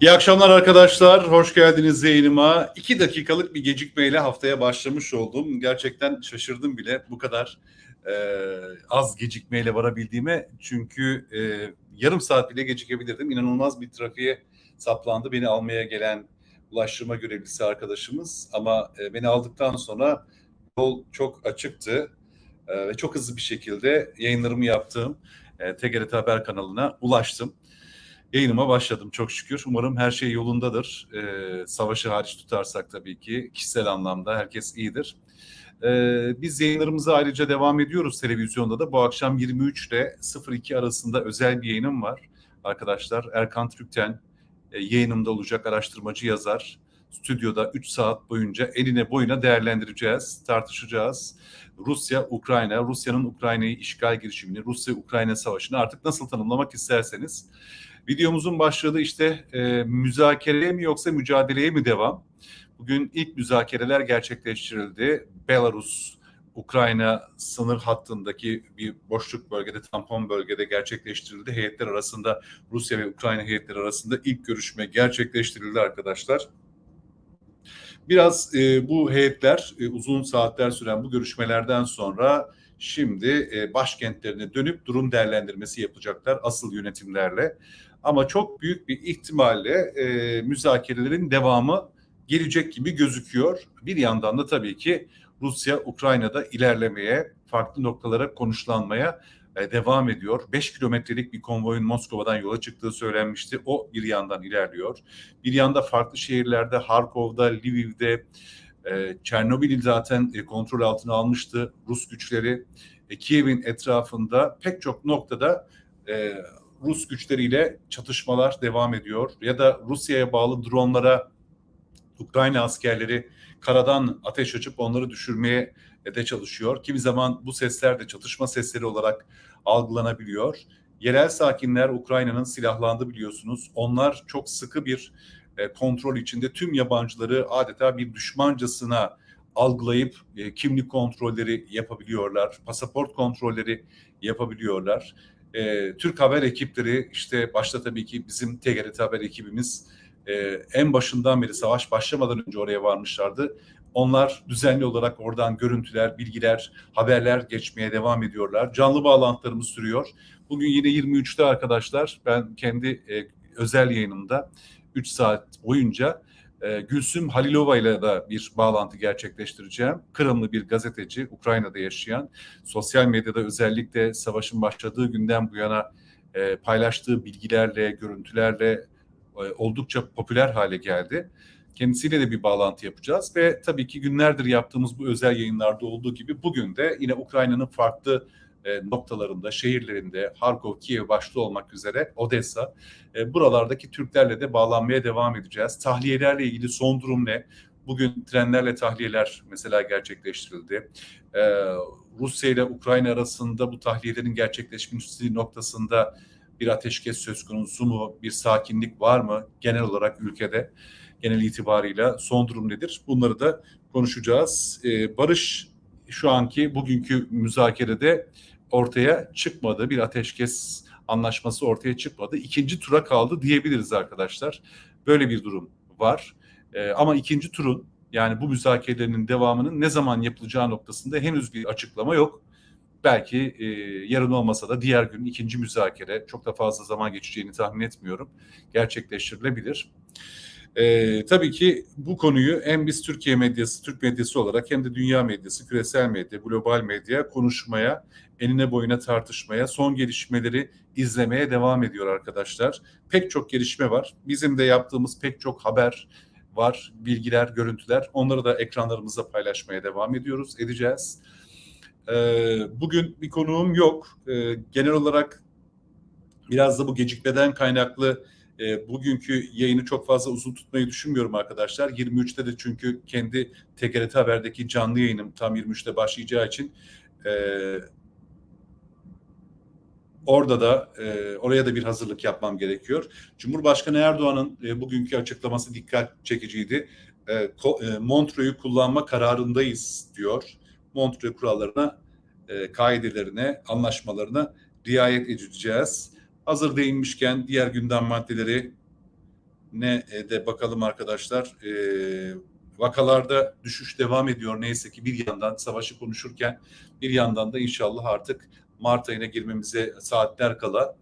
İyi akşamlar arkadaşlar. Hoş geldiniz yayınıma. İki dakikalık bir gecikmeyle haftaya başlamış oldum. Gerçekten şaşırdım bile bu kadar e, az gecikmeyle varabildiğime. Çünkü e, yarım saat bile gecikebilirdim. İnanılmaz bir trafiğe saplandı. Beni almaya gelen ulaştırma görevlisi arkadaşımız. Ama e, beni aldıktan sonra yol çok açıktı. E, ve çok hızlı bir şekilde yayınlarımı yaptığım e, TGRT Haber kanalına ulaştım yayınıma başladım çok şükür. Umarım her şey yolundadır. Ee, savaşı hariç tutarsak tabii ki kişisel anlamda herkes iyidir. Ee, biz yayınlarımıza ayrıca devam ediyoruz televizyonda da. Bu akşam 23 ile 02 arasında özel bir yayınım var arkadaşlar. Erkan Türkten e, yayınımda olacak araştırmacı yazar. Stüdyoda 3 saat boyunca eline boyuna değerlendireceğiz, tartışacağız. Rusya, Ukrayna, Rusya'nın Ukrayna'yı işgal girişimini, Rusya-Ukrayna savaşını artık nasıl tanımlamak isterseniz Videomuzun başlığı işte e, müzakereye mi yoksa mücadeleye mi devam? Bugün ilk müzakereler gerçekleştirildi. Belarus, Ukrayna sınır hattındaki bir boşluk bölgede, tampon bölgede gerçekleştirildi. Heyetler arasında, Rusya ve Ukrayna heyetleri arasında ilk görüşme gerçekleştirildi arkadaşlar. Biraz e, bu heyetler e, uzun saatler süren bu görüşmelerden sonra şimdi e, başkentlerine dönüp durum değerlendirmesi yapacaklar asıl yönetimlerle. Ama çok büyük bir ihtimalle e, müzakerelerin devamı gelecek gibi gözüküyor. Bir yandan da tabii ki Rusya Ukrayna'da ilerlemeye, farklı noktalara konuşlanmaya e, devam ediyor. 5 kilometrelik bir konvoyun Moskova'dan yola çıktığı söylenmişti. O bir yandan ilerliyor. Bir yanda farklı şehirlerde Harkov'da, Lviv'de, e, Çernobil'i zaten e, kontrol altına almıştı Rus güçleri. E, Kiev'in etrafında pek çok noktada e, Rus güçleriyle çatışmalar devam ediyor ya da Rusya'ya bağlı dronlara Ukrayna askerleri karadan ateş açıp onları düşürmeye de çalışıyor. Kimi zaman bu sesler de çatışma sesleri olarak algılanabiliyor. Yerel sakinler Ukrayna'nın silahlandı biliyorsunuz. Onlar çok sıkı bir e, kontrol içinde tüm yabancıları adeta bir düşmancasına algılayıp e, kimlik kontrolleri yapabiliyorlar, pasaport kontrolleri yapabiliyorlar e, Türk haber ekipleri işte başta tabii ki bizim TGRT haber ekibimiz e, en başından beri savaş başlamadan önce oraya varmışlardı. Onlar düzenli olarak oradan görüntüler, bilgiler, haberler geçmeye devam ediyorlar. Canlı bağlantılarımız sürüyor. Bugün yine 23'te arkadaşlar ben kendi e, özel yayınımda 3 saat boyunca e, Gülsüm Halilova ile de bir bağlantı gerçekleştireceğim. Kırımlı bir gazeteci, Ukrayna'da yaşayan, sosyal medyada özellikle savaşın başladığı günden bu yana e, paylaştığı bilgilerle, görüntülerle e, oldukça popüler hale geldi. Kendisiyle de bir bağlantı yapacağız ve tabii ki günlerdir yaptığımız bu özel yayınlarda olduğu gibi bugün de yine Ukrayna'nın farklı e, noktalarında, şehirlerinde, Harkov, Kiev başta olmak üzere Odessa, e, buralardaki Türklerle de bağlanmaya devam edeceğiz. Tahliyelerle ilgili son durum ne? Bugün trenlerle tahliyeler mesela gerçekleştirildi. E, Rusya ile Ukrayna arasında bu tahliyelerin gerçekleşmesi noktasında bir ateşkes söz konusu mu? Bir sakinlik var mı genel olarak ülkede? Genel itibarıyla son durum nedir? Bunları da konuşacağız. Barış şu anki bugünkü müzakerede ortaya çıkmadı. Bir ateşkes anlaşması ortaya çıkmadı. İkinci tura kaldı diyebiliriz arkadaşlar. Böyle bir durum var. Ee, ama ikinci turun yani bu müzakerelerin devamının ne zaman yapılacağı noktasında henüz bir açıklama yok. Belki e, yarın olmasa da diğer gün ikinci müzakere çok da fazla zaman geçeceğini tahmin etmiyorum. Gerçekleştirilebilir. Ee, tabii ki bu konuyu hem biz Türkiye medyası, Türk medyası olarak hem de dünya medyası, küresel medya, global medya konuşmaya, enine boyuna tartışmaya, son gelişmeleri izlemeye devam ediyor arkadaşlar. Pek çok gelişme var. Bizim de yaptığımız pek çok haber var, bilgiler, görüntüler. Onları da ekranlarımızda paylaşmaya devam ediyoruz, edeceğiz. Ee, bugün bir konuğum yok. Ee, genel olarak biraz da bu gecikmeden kaynaklı e, bugünkü yayını çok fazla uzun tutmayı düşünmüyorum arkadaşlar. 23'te de çünkü kendi TGRT Haber'deki canlı yayınım tam 23'te başlayacağı için e, orada da e, oraya da bir hazırlık yapmam gerekiyor. Cumhurbaşkanı Erdoğan'ın e, bugünkü açıklaması dikkat çekiciydi. E, ko, e, Montreux'u kullanma kararındayız diyor. Montreux kurallarına, e, kaidelerine, anlaşmalarına riayet edeceğiz. Hazır değinmişken diğer gündem maddeleri ne e, de bakalım arkadaşlar. E, vakalarda düşüş devam ediyor neyse ki bir yandan savaşı konuşurken bir yandan da inşallah artık Mart ayına girmemize saatler kala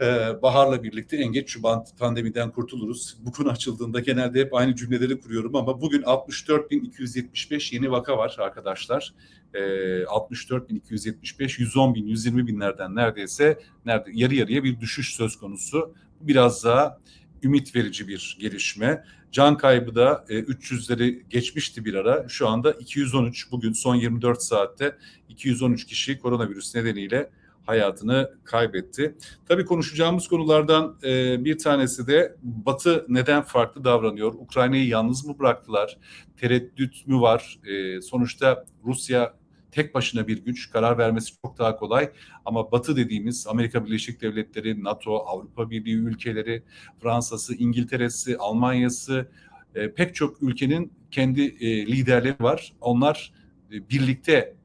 e, baharla birlikte en geç Şubat pandemiden kurtuluruz. Bu konu açıldığında genelde hep aynı cümleleri kuruyorum ama bugün 64.275 yeni vaka var arkadaşlar. E, 64.275, 110 bin, 120 binlerden neredeyse nerede, yarı yarıya bir düşüş söz konusu. Biraz daha ümit verici bir gelişme. Can kaybı da e, 300'leri geçmişti bir ara. Şu anda 213 bugün son 24 saatte 213 kişi koronavirüs nedeniyle hayatını kaybetti. Tabii konuşacağımız konulardan e, bir tanesi de Batı neden farklı davranıyor? Ukrayna'yı yalnız mı bıraktılar? Tereddüt mü var? E, sonuçta Rusya tek başına bir güç, karar vermesi çok daha kolay. Ama Batı dediğimiz Amerika Birleşik Devletleri, NATO, Avrupa Birliği ülkeleri, Fransa'sı, İngiltere'si, Almanya'sı e, pek çok ülkenin kendi e, liderleri var. Onlar e, birlikte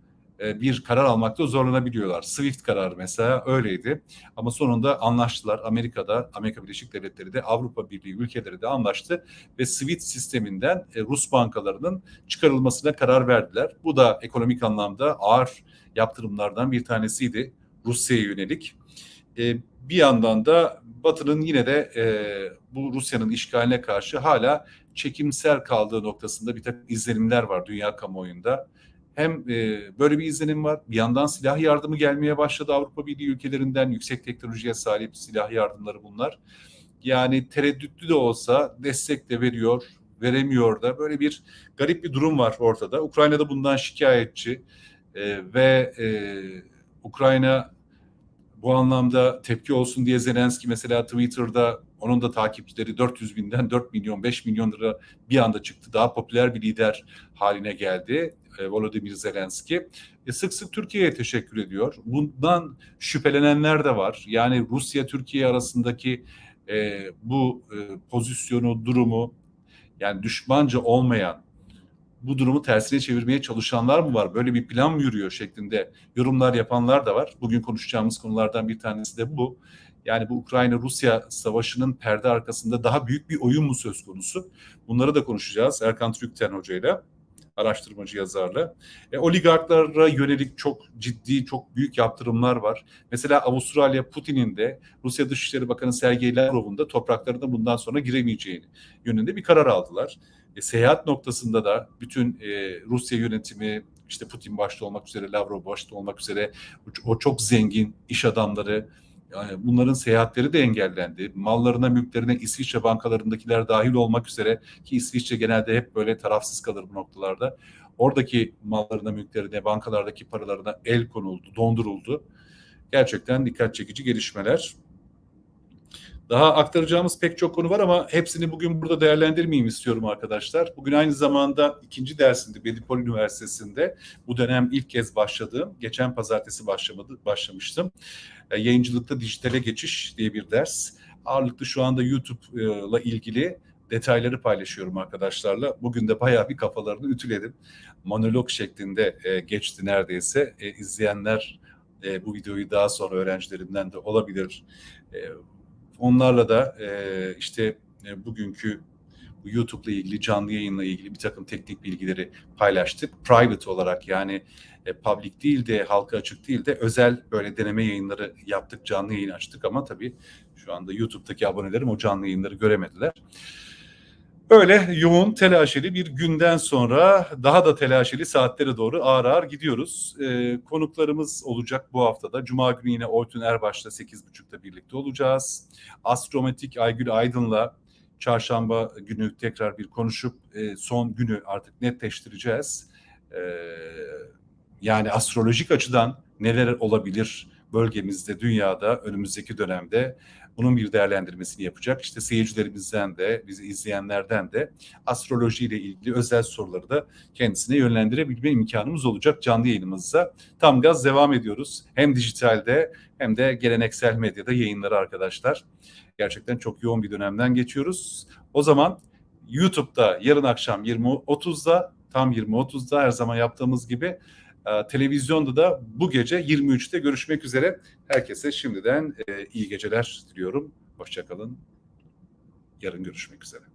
bir karar almakta zorlanabiliyorlar. Swift kararı mesela öyleydi. Ama sonunda anlaştılar. Amerika'da, Amerika Birleşik Devletleri de Avrupa Birliği ülkeleri de anlaştı ve Swift sisteminden e, Rus bankalarının çıkarılmasına karar verdiler. Bu da ekonomik anlamda ağır yaptırımlardan bir tanesiydi Rusya'ya yönelik. E, bir yandan da Batı'nın yine de bu Rusya'nın işgaline karşı hala çekimser kaldığı noktasında bir takım izlenimler var dünya kamuoyunda hem e, böyle bir izlenim var. Bir yandan silah yardımı gelmeye başladı Avrupa Birliği ülkelerinden. Yüksek teknolojiye sahip silah yardımları bunlar. Yani tereddütlü de olsa destek de veriyor, veremiyor da. Böyle bir garip bir durum var ortada. Ukrayna da bundan şikayetçi e, ve e, Ukrayna bu anlamda tepki olsun diye Zelenski mesela Twitter'da onun da takipçileri 400 binden 4 milyon 5 milyon lira bir anda çıktı. Daha popüler bir lider haline geldi e, Volodymyr Zelenski. E, sık sık Türkiye'ye teşekkür ediyor. Bundan şüphelenenler de var. Yani Rusya Türkiye arasındaki e, bu e, pozisyonu, durumu yani düşmanca olmayan bu durumu tersine çevirmeye çalışanlar mı var? Böyle bir plan mı yürüyor şeklinde yorumlar yapanlar da var. Bugün konuşacağımız konulardan bir tanesi de bu. Yani bu Ukrayna-Rusya savaşının perde arkasında daha büyük bir oyun mu söz konusu? Bunları da konuşacağız Erkan Türkten Hoca ile araştırmacı yazarla. E, oligarklara yönelik çok ciddi, çok büyük yaptırımlar var. Mesela Avustralya Putin'in de Rusya Dışişleri Bakanı Sergey Lavrov'un da topraklarına bundan sonra giremeyeceğini yönünde bir karar aldılar. E, seyahat noktasında da bütün e, Rusya yönetimi işte Putin başta olmak üzere, Lavrov başta olmak üzere o çok zengin iş adamları, yani bunların seyahatleri de engellendi. Mallarına, mülklerine İsviçre bankalarındakiler dahil olmak üzere ki İsviçre genelde hep böyle tarafsız kalır bu noktalarda. Oradaki mallarına, mülklerine, bankalardaki paralarına el konuldu, donduruldu. Gerçekten dikkat çekici gelişmeler. Daha aktaracağımız pek çok konu var ama hepsini bugün burada değerlendirmeyeyim istiyorum arkadaşlar. Bugün aynı zamanda ikinci dersinde Medipol Üniversitesi'nde bu dönem ilk kez başladığım, geçen pazartesi başlamadı, başlamıştım. E, yayıncılıkta dijitale geçiş diye bir ders. Ağırlıklı şu anda YouTube'la ilgili detayları paylaşıyorum arkadaşlarla. Bugün de bayağı bir kafalarını ütüledim. Monolog şeklinde e, geçti neredeyse. E, izleyenler e, bu videoyu daha sonra öğrencilerimden de olabilir. E, Onlarla da e, işte e, bugünkü bu YouTube'la ilgili canlı yayınla ilgili bir takım teknik bilgileri paylaştık. Private olarak yani e, public değil de halka açık değil de özel böyle deneme yayınları yaptık, canlı yayın açtık ama tabii şu anda YouTube'daki abonelerim o canlı yayınları göremediler. Böyle yoğun, telaşeli bir günden sonra daha da telaşeli saatlere doğru ağır ağır gidiyoruz. Ee, konuklarımız olacak bu haftada. Cuma günü yine Oytun Erbaş'la 8.30'da birlikte olacağız. Astrometik Aygül Aydın'la çarşamba günü tekrar bir konuşup e, son günü artık netleştireceğiz. Ee, yani astrolojik açıdan neler olabilir bölgemizde, dünyada önümüzdeki dönemde bunun bir değerlendirmesini yapacak. İşte seyircilerimizden de, bizi izleyenlerden de astroloji ile ilgili özel soruları da kendisine yönlendirebilme imkanımız olacak canlı yayınımızda. Tam gaz devam ediyoruz. Hem dijitalde hem de geleneksel medyada yayınları arkadaşlar. Gerçekten çok yoğun bir dönemden geçiyoruz. O zaman YouTube'da yarın akşam 20.30'da tam 20.30'da her zaman yaptığımız gibi ee, televizyonda da bu gece 23'te görüşmek üzere. Herkese şimdiden e, iyi geceler diliyorum. Hoşçakalın. Yarın görüşmek üzere.